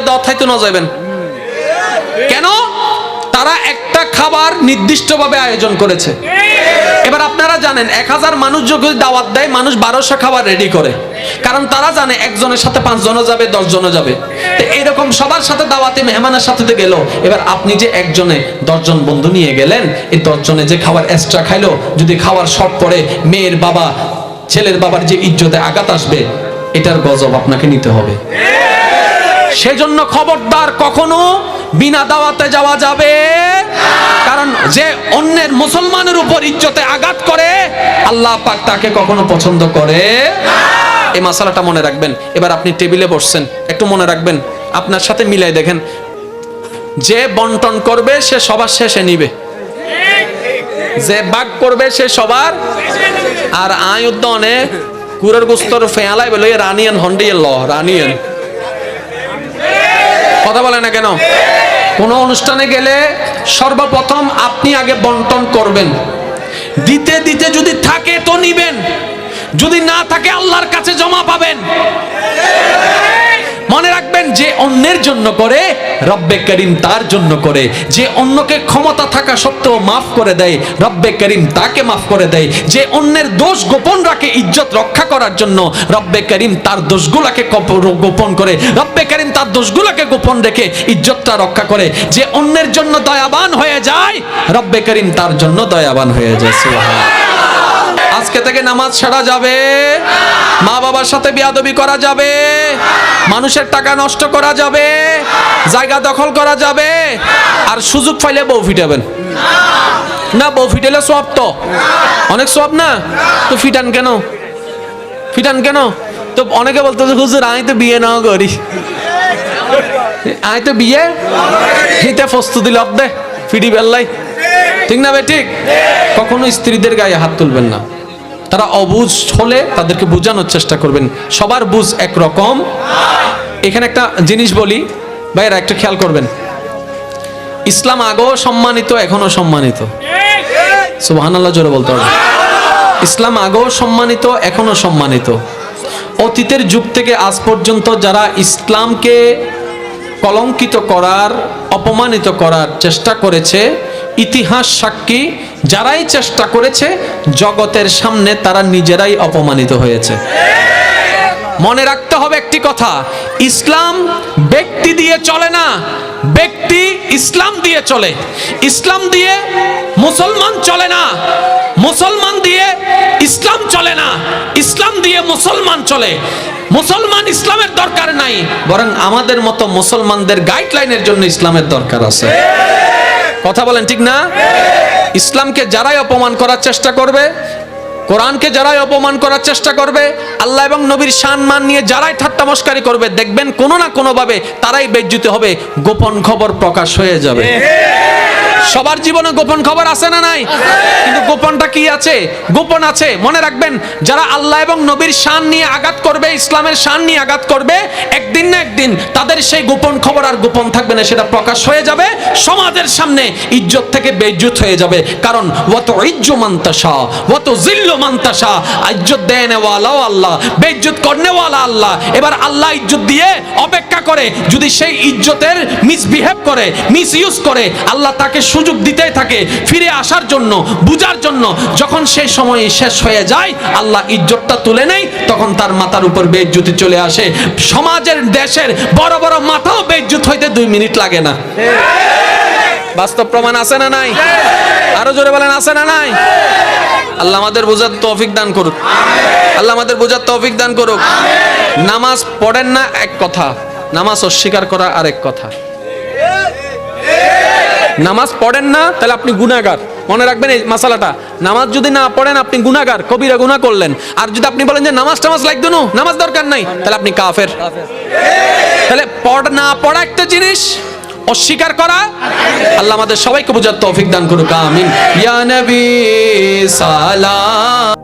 বিয়া দাওয়াত খাইতে না যাবেন কেন? তারা একটা খাবার নির্দিষ্টভাবে আয়োজন করেছে। এবার আপনারা জানেন, এক হাজার মানুষ যদি দাওয়াত দেয়, মানুষ বারোশো খাবার রেডি করে। কারণ তারা জানে একজনের সাথে পাঁচজনও যাবে, দশজনও যাবে। তো এরকম সবার সাথে দাওয়াতে, মেহমানের সাথে গেল। এবার আপনি যে একজনে দশজন বন্ধু নিয়ে গেলেন, এই দশজনে যে খাবার এক্সট্রা খাইলো, যদি খাওয়ার শর্ট পড়ে, মেয়ের বাবা, ছেলের বাবার যে ইজ্জতে আঘাত আসবে, এটার গজব আপনাকে নিতে হবে। সেজন্য খবরদার কখনো বিনা দাওয়াতে যাওয়া যাবে। কারণ যে অন্যের মুসলমানের উপর ইজ্জতে আঘাত করে, আল্লাহ পাক তাকে কখনো পছন্দ করে এই মশালাটা মনে রাখবেন। এবার আপনি টেবিলে বসছেন। একটু মনে রাখবেন। আপনার সাথে মিলাই দেখেন। যে বন্টন করবে, সে সবার শেষে নিবে। যে বাগ করবে, সে সবার আর আয় উদ্যানে কুরের গুস্তর ফেয়ালাই বলে রানিয়ান হন্ডিয়ের ল, রানিয়ান। না কেন? কোনো অনুষ্ঠানে গেলে সর্বপ্রথম আপনি আগে বন্টন করবেন। দিতে দিতে যদি থাকে তো নিবেন। যদি না থাকে আল্লাহর কাছে জমা পাবেন। মনে রাখবেন যে অন্যের জন্য করে, রব্বে করিম তার জন্য করে। যে অন্যকে ক্ষমতা থাকা সত্ত্বেও মাফ করে দেয়, রব্বে করিম তাকে মাফ করে দেয়। যে অন্যের দোষ গোপন রাখে, ইজ্জত রক্ষা করার জন্য, রব্বে করিম তার দোষগুলাকে গোপন করে। রব্বে করিম তার দোষগুলাকে গোপন রেখে ইজ্জতটা রক্ষা করে। যে অন্যের জন্য দয়াবান হয়ে যায়, রব্বে করিম তার জন্য দয়াবান হয়ে যায়। আজকে থেকে নামাজ ছাড়া যাবে মা বাবার সাথে বিয়াদবি করা যাবে মানুষের টাকা নষ্ট করা যাবে জায়গা দখল করা যাবে আর সুযোগ পাইলে বউ ফিটাবেন। না বউ ফিটালে সব তো। অনেক সব না? তো ফিটান কেন? ফিটান কেন? তো অনেকে বলতো যে, হুজুর আমি তো বিয়ে নাও করি। আমি তো বিয়ে হিতে প্রস্তুতি লব দে ফিডি বেল্লাই ঠিক না বে ঠিক? কখনো স্ত্রীদের গায়ে হাত তুলবেন না। তারা অবুঝ হলে তাদেরকে বোঝানোর চেষ্টা করবেন। সবার বুঝ একরকম। এখানে একটা জিনিস বলি, ভাইয়েরা, একটা খেয়াল করবেন। ইসলাম আগেও সম্মানিত এখনও সম্মানিত। সুবহানাল্লাহ, জোরে বলতে হবে। ইসলাম আগেও সম্মানিত এখনও সম্মানিত। অতীতের যুগ থেকে আজ পর্যন্ত যারা ইসলামকে কলঙ্কিত করার, অপমানিত করার চেষ্টা করেছে ইতিহাস সাক্ষী যারাই চেষ্টা করেছে, জগতের সামনে তারা নিজেরাই অপমানিত হয়েছে। মনে রাখতে হবে একটি কথা, ইসলাম ব্যক্তি দিয়ে চলে না, ব্যক্তি ইসলাম দিয়ে চলে। ইসলাম দিয়ে মুসলমান চলে না, মুসলমান দিয়ে ইসলাম চলে না, ইসলাম দিয়ে মুসলমান চলে। মুসলমান ইসলামের দরকার নাই, বরং আমাদের মতো মুসলমানদের গাইডলাইনের জন্য ইসলামের দরকার আছে। কথা বলেন ঠিক না? ইসলামকে যারাই অপমান করার চেষ্টা করবে, কোরআনকে যারাই অপমান করার চেষ্টা করবে, আল্লাহ এবং নবীর সম্মান নিয়ে যারাই ঠাট্টা মস্কারি করবে, দেখবেন কোনো না কোনোভাবে তারাই বেজ্জিত হবে, গোপন খবর প্রকাশ হয়ে যাবে। সবার জীবনে গোপন খবর আছে না নাই? কিন্তু গোপনটা কি আছে? গোপন আছে। মনে রাখবেন, যারা আল্লাহ এবং নবীর শান নিয়ে আঘাত করবে, ইসলামের শান নিয়ে আঘাত করবে একদিন না একদিন তাদের সেই গোপন খবর আর গোপন থাকবে না, সেটা প্রকাশ হয়ে যাবে, সমাজের সামনে ইজ্জত থেকে বেইজ্জত হয়ে যাবে। কারণ, ওয়াত ইজ্জু মান্তাসা ওয়াত জিল্লু মান্তাসা ইজ্জত দেনে ওয়ালাও আল্লাহ বেইজ্জত করনে ওয়ালা আল্লাহ এবার আল্লাহ ইজ্জত দিয়ে অপেক্ষা করে, যদি সেই ইজ্জতের মিসবিহেভ করে মিস ইউজ করে, আল্লাহ তাকে সুযোগ দিতেই থাকে ফিরে আসার জন্য, বুঝার জন্য, যখন সেই সময় শেষ হয়ে যায়, আল্লাহ ইজ্জতটা তুলে নেই তখন তার মাথার উপর বেজ্জুতি চলে আসে। সমাজের দেশের বড় বড় মাথাও বেজ্জুত হইতে দুই মিনিট লাগে না। বাস্তব প্রমাণ আছে না নাই? আরও জোরে বলেন, আছে না নাই? আল্লাহ আমাদের বোঝার তৌফিক দান করুক। আল্লাহ আমাদের বোঝার তৌফিক দান করুক। নামাজ পড়েন না এক কথা, নামাজ অস্বীকার করা আরেক কথা। নামাজ পড়েন না, তাহলে আপনি গুনাহগার। মনে রাখবেন এই মাসালাটা। নামাজ যদি না পড়েন, আপনি গুনাহগার, কবিরা গুনাহ করলেন। আর যদি আপনি বলেন যে নামাজ টামাজ লাগবে না, নামাজ দরকার নাই, তাহলে আপনি কাফের। তাহলে পড় না পড়া একটা জিনিস, অস্বীকার করা, আল্লাহ আমাদের সবাইকে বোঝার তৌফিক দান করুক, আমিন। ইয়া নবী, সালাম।